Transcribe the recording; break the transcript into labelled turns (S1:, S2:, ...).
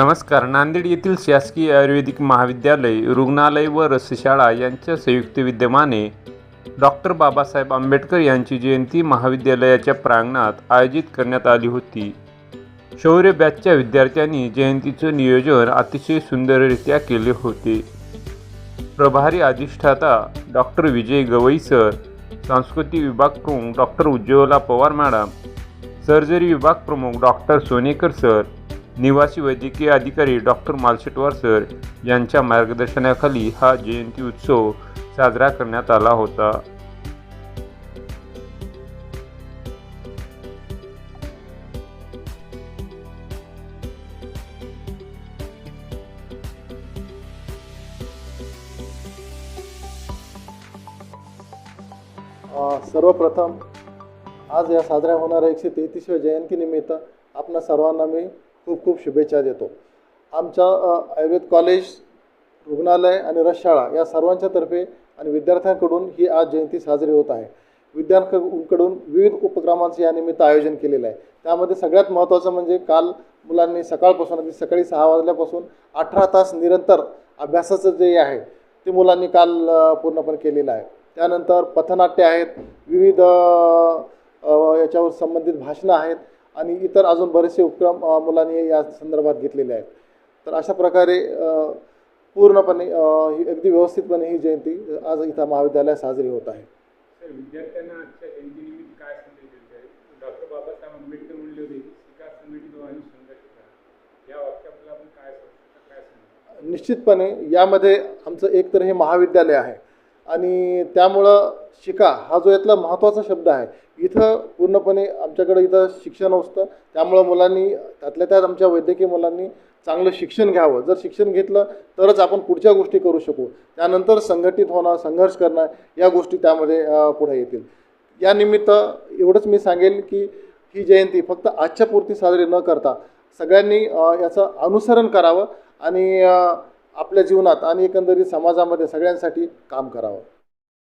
S1: नमस्कार. नांदेड येथील शासकीय आयुर्वेदिक महाविद्यालय रुग्णालय व रसशाळा यांच्या संयुक्त विद्यमाने डॉक्टर बाबासाहेब आंबेडकर यांची जयंती महाविद्यालयाच्या प्रांगणात आयोजित करण्यात आली होती. शौर्य बॅचच्या विद्यार्थ्यांनी जयंतीचं नियोजन अतिशय सुंदररित्या केले होते. प्रभारी अधिष्ठाता डॉक्टर विजय गवई सर सांस्कृतिक विभाग प्रमुख doctor Ujjwala Pawar madam surgery विभाग प्रमुख डॉक्टर सोनेकर सर निवासी वैद्यकीय अधिकारी डॉक्टर मालशेटवार सर यांच्या मार्गदर्शनाखाली हा जयंती उत्सव साजरा करण्यात आला होता.
S2: सर्वप्रथम आज या साजऱ्या होणाऱ्या एकशे तेहतीसव्या जयंतीनिमित्त आपणा सर्वांना मी खूप खूप शुभेच्छा देतो. आमच्या आयुर्वेद कॉलेज रुग्णालय आणि रसशाळा या सर्वांच्यातर्फे आणि विद्यार्थ्यांकडून ही आज जयंती साजरी होत आहे. विद्यार्थ्यांकडून विविध उपक्रमांचे या निमित्त आयोजन केलेलं आहे. त्यामध्ये सगळ्यात महत्त्वाचं म्हणजे काल मुलांनी सकाळपासून अगदी सकाळी सहा वाजल्यापासून अठरा तास निरंतर अभ्यासाचं जे आहे ते मुलांनी काल पूर्णपणे केलेलं आहे. त्यानंतर पथनाट्य आहेत विविध याच्यावर संबंधित भाषणं आहेत आणि इतर अजून बरेचसे उपक्रम मुलांनी या संदर्भात घेतलेले आहेत. तर अशा प्रकारे पूर्णपणे ही अगदी व्यवस्थितपणे ही जयंती आज इथं महाविद्यालयात साजरी होत आहे. निश्चितपणे यामध्ये आमचं एक तर हे महाविद्यालय आहे. आणि त्यामुळं शिका हा जो यातला महत्त्वाचा शब्द आहे इथं पूर्णपणे आमच्याकडे इथं शिक्षण असतं. त्यामुळं मुलांनी त्यातल्या त्यात आमच्या वैद्यकीय मुलांनी चांगलं शिक्षण घ्यावं. जर शिक्षण घेतलं तरच आपण पुढच्या गोष्टी करू शकू. त्यानंतर संघटित होणं संघर्ष करणं या गोष्टी त्यामध्ये पुढे येतील. या निमित्त एवढंच मी सांगेल की ही जयंती फक्त आजच्या पुरती साजरी न करता सगळ्यांनी याचं अनुसरण करावं आणि आपल्या जीवनात आणि एकंदरीत समाजामध्ये सगळ्यांसाठी काम करावं.